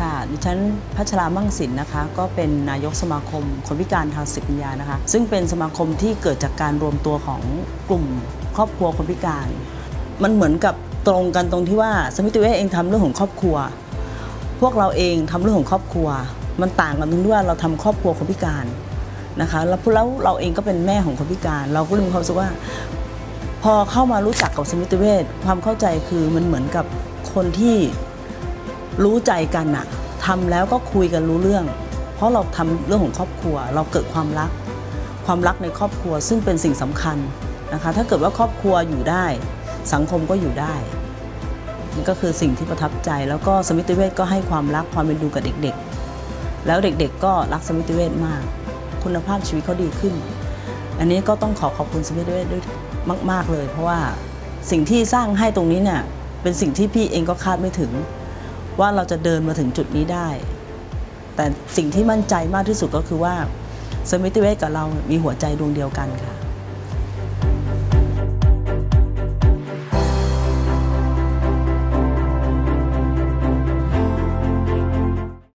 ค่ะดิฉันพัชรามั่งสินนะคะ ก็เป็นนายกสมาคม คนพิการทางสติปัญญานะคะ ซึ่งเป็นสมาคมที่เกิดจากการรวมตัวของกลุ่มครอบครัวคนพิการ มันเหมือนกับตรงกันตรงที่ว่าสมิติเวชเองทำเรื่องของครอบครัว พวกเราเองทำเรื่องของครอบครัว มันต่างกันตรงที่ว่าเราทำครอบครัวคนพิการนะคะ แล้วแล้วเราเองก็เป็นแม่ของคนพิการ เราก็เลยมีความรู้สึกว่า พอเข้ามารู้จักกับสมิติเวชความเข้าใจคือมันเหมือนกับคนที่ รู้ใจกันอะทำแล้วก็คุยกันรู้เรื่อง เพราะเราทำเรื่องของครอบครัว เราเกิดความรัก ความรักในครอบครัวซึ่งเป็นสิ่งสำคัญนะคะ ถ้าเกิดว่าครอบครัวอยู่ได้ สังคมก็อยู่ได้นี่ก็คือสิ่งที่ประทับใจ แล้วก็สมิติเวชก็ให้ความรักความเป็นดูกับเด็กๆ แล้วเด็กๆ ก็รักสมิติเวชมาก คุณภาพชีวิตเขาดีขึ้น อันนี้ก็ต้องขอขอบคุณสมิติเวชด้วยมาก ๆเลย เพราะว่าสิ่งที่สร้างให้ตรงนี้เนี่ยเป็นสิ่งที่พี่เองก็คาดไม่ถึง ว่าเราจะเดินมาถึงจุดนี้ได้ แต่สิ่งที่มั่นใจมากที่สุดก็คือว่าสมิติเวชกับเรามีหัวใจดวงเดียวกันค่ะ